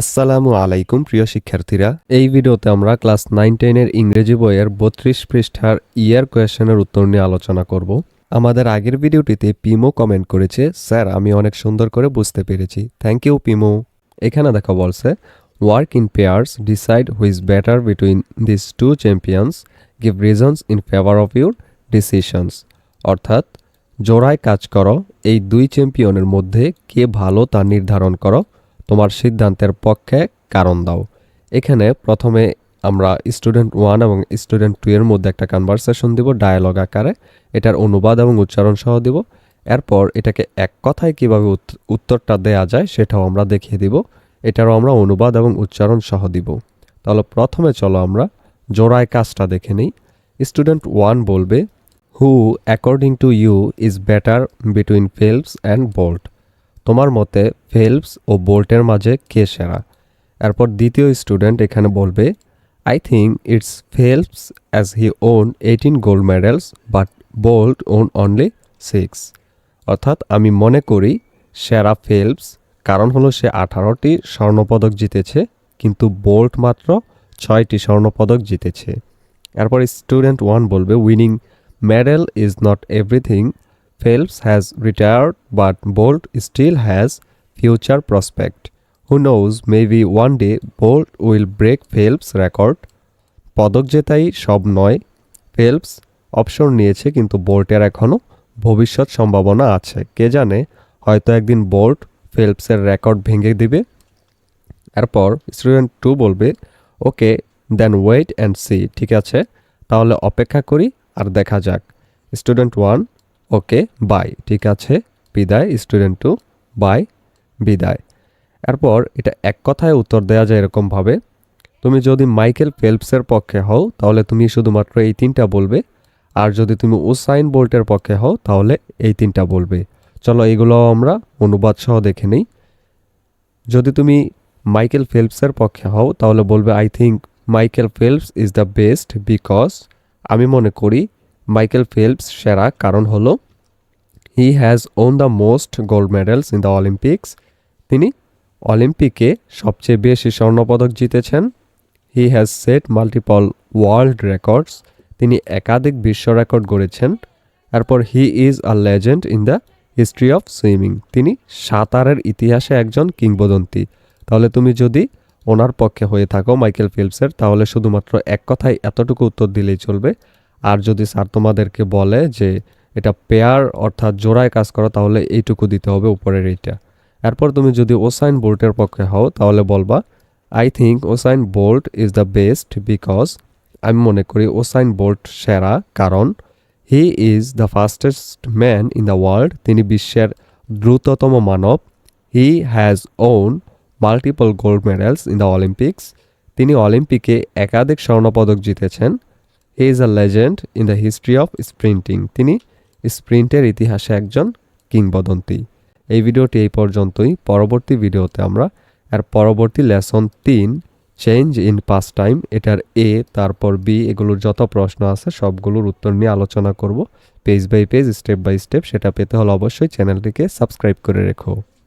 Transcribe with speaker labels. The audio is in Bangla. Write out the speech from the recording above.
Speaker 1: আসসালামু আলাইকুম, প্রিয় শিক্ষার্থীরা। এই ভিডিওতে আমরা ক্লাস নাইন টেনের ইংরেজি বইয়ের বত্রিশ পৃষ্ঠার ইয়ার কোয়েশনের উত্তর নিয়ে আলোচনা করব। আমাদের আগের ভিডিওটিতে পিমো কমেন্ট করেছে, স্যার, আমি অনেক সুন্দর করে বুঝতে পেরেছি। থ্যাংক ইউ, পিমো। এখানে দেখো বলছে work in pairs decide who's better between this two champions give reasons in favour of your decisions অর্থাৎ, জোড়ায় কাজ করো, এই দুই চ্যাম্পিয়নের মধ্যে কে ভালো তা নির্ধারণ করো। তোমার সিদ্ধান্তের পক্ষে কারণ দাও। এখানে প্রথমে আমরা স্টুডেন্ট ওয়ান এবং স্টুডেন্ট টু এর মধ্যে একটা কনভারসেশন দিব ডায়ালগ আকারে। এটার অনুবাদ এবং উচ্চারণ সহ দিব। এরপর এটাকে এক কথায় কীভাবে উত- উত্তরটা দেয়া যায় সেটাও আমরা দেখিয়ে দিব। এটারও আমরা অনুবাদ এবং উচ্চারণ সহ দিব। তাহলে প্রথমে চলো আমরা জোড়ায় কাজটা দেখে নিই। স্টুডেন্ট ওয়ান বলবে who according to you is better between Phelps and Bolt তোমার মতে ফেলপস ও বোল্টের মাঝে কে সেরা? এরপর দ্বিতীয় স্টুডেন্ট এখানে বলবে I think it's Phelps as he won eighteen gold medals but Bolt won only six অর্থাৎ আমি মনে করি সেরা ফেলপস কারণ হলো সে আঠারোটি স্বর্ণপদক জিতেছে, কিন্তু বোল্ট মাত্র ছয়টি স্বর্ণপদক জিতেছে। এরপর স্টুডেন্ট ওয়ান বলবে winning medal is not everything Phelps has retired, but Bolt still has future prospect. Who knows, maybe one day Bolt will break Phelps' record. পদক জেতাই সব নয়। ফেলপস অবসর নিয়েছে কিন্তু বোল্টের এখনও ভবিষ্যৎ সম্ভাবনা আছে। কে জানে হয়তো একদিন বোল্ট ফেলপসের রেকর্ড ভেঙে দিবে। এরপর স্টুডেন্ট টু বলবে okay then wait and see ঠিক আছে তাহলে অপেক্ষা করি আর দেখা যাক। স্টুডেন্ট ওয়ান ওকে বাই ঠিক আছে, বিদায় স্টুডেন্ট টু বাই বিদায়। এরপর এটা এক কথায় উত্তর দেওয়া যায় এরকমভাবে তুমি যদি মাইকেল ফেলপসের পক্ষে হও, তাহলে তুমি শুধুমাত্র এই তিনটা বলবে, আর যদি তুমি উসাইন বোল্টের পক্ষে হও, তাহলে এই তিনটা বলবে। চলো এগুলো আমরা অনুবাদ সহ দেখে নিই। যদি তুমি মাইকেল ফেলপসের পক্ষে হও, তাহলে বলবে I think Michael Phelps is the best because আমি মনে করি মাইকেল ফেলপস সেরা কারণ হলো he has won the most gold medals in the Olympics তিনি অলিম্পিকে সবচেয়ে বেশি স্বর্ণপদক জিতেছেন। He has set multiple world records তিনি একাধিক বিশ্ব রেকর্ড গড়েছেন। তারপর he is a legend in the history of swimming তিনি সাঁতারের ইতিহাসে একজন কিংবদন্তি। তাহলে তুমি যদি ওনার পক্ষে হয়ে থাকো মাইকেল ফিল্পসের তাহলে শুধুমাত্র এক কথায় এতটুকু উত্তর দিলেই চলবে। আর যদি স্যার তোমাদেরকে বলে যে এটা পেয়ার অর্থাৎ জোড়ায় কাজ করো, তাহলে এইটুকু দিতে হবে উপরের এইটা। এরপর তুমি যদি ওসাইন বোল্টের পক্ষে হও, তাহলে বলবা I think Usain Bolt is the best because আমি মনে করি ওসাইন বোল্ট সেরা, কারণ he is the fastest man in the world তিনি বিশ্বের দ্রুততম মানব। He has won multiple gold medals in the Olympics তিনি অলিম্পিকে একাধিক স্বর্ণপদক জিতেছেন। He is a legend in the history of sprinting তিনি স্প্রিন্টের ইতিহাসে একজন কিংবদন্তি। এই ভিডিওটি এই পর্যন্তই। পরবর্তী ভিডিওতে আমরা এর পরবর্তী লেসন তিন চেঞ্জ ইন পাস টাইম এটার এ তারপর বি এগুলোর যত প্রশ্ন আছে সবগুলোর উত্তর নিয়ে আলোচনা করব। Page by page step by step সেটা পেতে হলে অবশ্যই চ্যানেলটিকে সাবস্ক্রাইব করে রেখো।